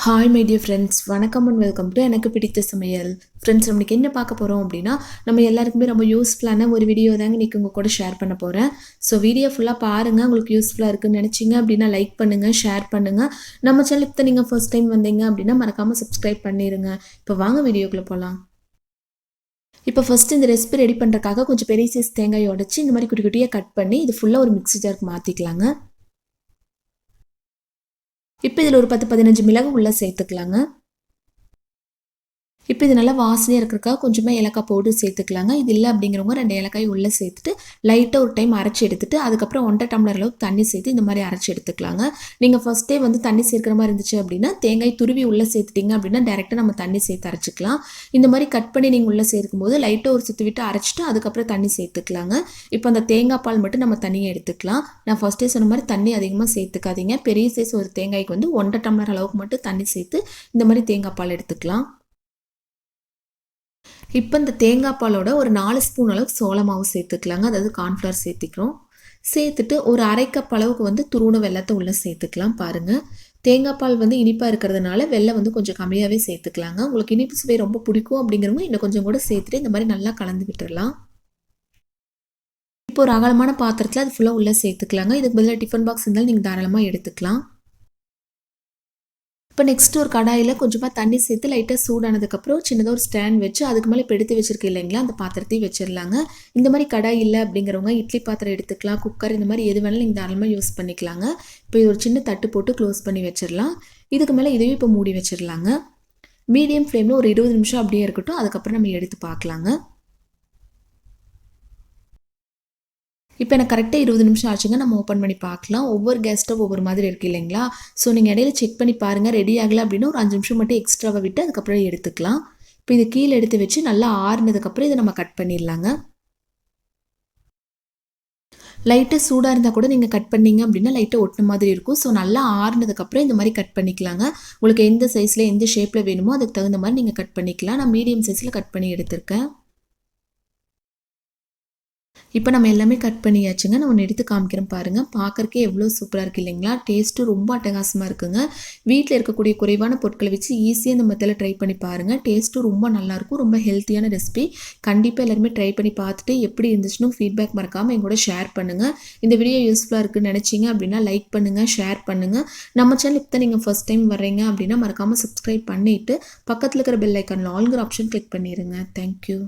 Hi my dear friends வணக்கம் and welcome to எனக்கு பிடித்த சமையல். ஃப்ரெண்ட்ஸ் நம்மளுக்கு என்ன பார்க்க போகிறோம் அப்படின்னா நம்ம எல்லாருக்குமே ரொம்ப யூஸ்ஃபுல்லான ஒரு வீடியோ தாங்க இன்றைக்கி உங்கள் கூட ஷேர் பண்ண போகிறேன் ஸோ வீடியோ ஃபுல்லாக பாருங்கள் உங்களுக்கு யூஸ்ஃபுல்லாக இருக்குன்னு நினச்சிங்க அப்படின்னா லைக் பண்ணுங்கள் ஷேர் பண்ணுங்கள் நம்ம சேனலுக்கு நீங்கள் ஃபர்ஸ்ட் டைம் வந்தீங்க அப்படின்னா மறக்காமல் சப்ஸ்கிரைப் பண்ணிடுங்க இப்போ வாங்க வீடியோக்குள்ளே போகலாம் இப்போ ஃபஸ்ட்டு இந்த ரெசிபி ரெடி பண்ணுறக்காக கொஞ்சம் பெரிய சைஸ் தேங்காய் உடச்சி இந்த மாதிரி குட்டி குட்டியாக கட் பண்ணி இது ஃபுல்லாக ஒரு மிக்சி ஜாருக்கு மாற்றிக்கலாங்க இப்போ இதில் ஒரு பத்து பதினஞ்சு மிளகு உள்ளே சேர்த்துக்கலாங்க. இப்போ இது நல்லா வாசனையாக இருக்கிறக்கா கொஞ்சமாக ஏலக்காய் போட்டு சேர்த்துக்கலாங்க. இது இல்லை அப்படிங்கிறவங்க ரெண்டு ஏலக்காய் உள்ளே சேர்த்துட்டு லைட்டாக ஒரு டைம் அரைச்சி எடுத்துட்டு அதுக்கப்புறம் ஒன்றரை டம்ளர் அளவுக்கு தண்ணி சேர்த்து இந்த மாதிரி அரைச்சி எடுத்துக்கலாங்க. நீங்கள் ஃபஸ்ட்டே வந்து தண்ணி சேர்க்குற மாதிரி இருந்துச்சு அப்படின்னா தேங்காய் துருவி உள்ளே சேர்த்துட்டிங்க அப்படின்னா டேரெக்டாக நம்ம தண்ணி சேர்த்து அரைச்சிக்கலாம். இந்த மாதிரி கட் பண்ணி நீங்கள் உள்ளே சேர்க்கும் போது லைட்டாக ஒரு சுற்றி விட்டு அரைச்சிட்டு அதுக்கப்புறம் தண்ணி சேர்த்துக்கலாங்க. இப்போ அந்த தேங்காய் பால் மட்டும் நம்ம தண்ணியை எடுத்துக்கலாம். நான் ஃபஸ்ட்டே சொன்ன மாதிரி தண்ணி அதிகமாக சேர்த்துக்காதீங்க. பெரிய சைஸ் ஒரு தேங்காய்க்கு வந்து ஒன்றரை டம்ளர் அளவுக்கு மட்டும் தண்ணி சேர்த்து இந்த மாதிரி தேங்காய் பால் எடுத்துக்கலாம். இப்போ இந்த தேங்காய் பாலோட ஒரு நாலு ஸ்பூன் அளவுக்கு சோள மாவு சேர்த்துக்கலாங்க. அதாவது கார்ன்ஃப்ளவர் சேர்த்துக்கிறோம். சேர்த்துட்டு ஒரு அரை கப் அளவுக்கு வந்து துருண வெள்ளத்தை உள்ளே சேர்த்துக்கலாம் பாருங்கள் தேங்காய் பால் வந்து இனிப்பாக இருக்கிறதுனால வெள்ளை வந்து கொஞ்சம் கம்மியாகவே சேர்த்துக்கலாங்க. உங்களுக்கு இனிப்பு சுவை ரொம்ப பிடிக்கும் அப்படிங்கிறவங்க இன்னும் கொஞ்சம் கூட சேர்த்துட்டு இந்த மாதிரி நல்லா கலந்து விட்டுடலாம் இப்போ ஒரு அகலமான பாத்திரத்தில் அது ஃபுல்லாக உள்ளே சேர்த்துக்கலாங்க. இதுக்கு பதிலாக டிஃபன் பாக்ஸ் இருந்தாலும் நீங்கள் தாராளமாக எடுத்துக்கலாம். இப்போ நெக்ஸ்ட் ஒரு கடாயில் கொஞ்சமாக தண்ணி சேர்த்து லைட்டாக சூடானதுக்கப்புறம் சின்னதாக ஒரு ஸ்டாண்ட் வச்சு அதுக்கு மேலே இப்போ எடுத்து இல்லைங்களா? அந்த பாத்திரத்தையும் வச்சிடலாங்க. இந்த மாதிரி கடாய் இல்லை அப்படிங்கிறவங்க இட்லி பாத்திரம் எடுத்துக்கலாம் குக்கர் இந்த மாதிரி எது வேணாலும் நீங்கள் தாராளமாக யூஸ் பண்ணிக்கலாங்க. இப்போ இது ஒரு சின்ன தட்டு போட்டு க்ளோஸ் பண்ணி வச்சிடலாம். இதுக்கு மேலே இதையும் இப்போ மூடி வச்சிடலாங்க. மீடியம் ஃப்ளேமில் ஒரு இருபது நிமிஷம் அப்படியே இருக்கட்டும். அதுக்கப்புறம் நம்ம எடுத்து பார்க்கலாங்க. இப்போ எனக்கு கரெக்டாக இருபது நிமிஷம் ஆச்சுங்க. நம்ம ஓப்பன் பண்ணி பார்க்கலாம். ஒவ்வொரு கேஸ் ஸ்டவ் ஒவ்வொரு மாதிரி இருக்குது இல்லைங்களா? ஸோ நீங்கள் இடையில செக் பண்ணி பாருங்கள் ரெடி ஆகலை அப்படின்னா ஒரு அஞ்சு நிமிஷம் மட்டும் எக்ஸ்ட்ராவை விட்டு அதுக்கப்புறம் எடுத்துக்கலாம். இப்போ இது கீழே எடுத்து வச்சு நல்லா ஆறுனதுக்கப்புறம் இதை நம்ம கட் பண்ணிடலாங்க. லைட்டாக சூடாக இருந்தால் கூட நீங்கள் கட் பண்ணீங்க அப்படின்னா லைட்டாக ஒட்டின மாதிரி இருக்கும். ஸோ நல்லா ஆறுனதுக்கப்புறம் இந்த மாதிரி கட் பண்ணிக்கலாங்க. உங்களுக்கு எந்த சைஸில் எந்த ஷேப்பில் வேணுமோ அதுக்கு தகுந்த மாதிரி நீங்கள் கட் பண்ணிக்கலாம். நான் மீடியம் சைஸில் கட் பண்ணி எடுத்திருக்கேன். இப்போ நம்ம எல்லாமே கட் பண்ணியாச்சுங்க. நான் ஒன்று எடுத்து காமிக்கிறேன் பாருங்கள் பார்க்குறக்கே எவ்வளோ சூப்பராக இருக்குது இல்லைங்களா? டேஸ்ட்டும் ரொம்ப அட்டகாசமாக இருக்குங்க. வீட்டில் இருக்கக்கூடிய குறைவான பொருட்களை வச்சு ஈஸியாக இந்த மெத்தடில் ட்ரை பண்ணி பாருங்கள் டேஸ்ட்டும் ரொம்ப நல்லாயிருக்கும் ரொம்ப ஹெல்த்தியான ரெசிபி கண்டிப்பாக எல்லாருமே ட்ரை பண்ணி பார்த்துட்டு எப்படி இருந்துச்சுன்னு ஃபீட்பேக் மறக்காமல் எங்கூட ஷேர் பண்ணுங்கள் இந்த வீடியோ யூஸ்ஃபுல்லாக இருக்குன்னு நினச்சிங்க அப்படின்னா லைக் பண்ணுங்கள் ஷேர் பண்ணுங்கள் நம்ம சேனல் இப்போ நீங்கள் ஃபஸ்ட் டைம் வர்றீங்க அப்படின்னா மறக்காமல் சப்ஸ்கிரைப் பண்ணிவிட்டு பக்கத்தில் இருக்கிற பெல் ஐக்கானில் ஆல்கிற ஆப்ஷன் கிளிக் பண்ணிடுங்க தேங்க்யூ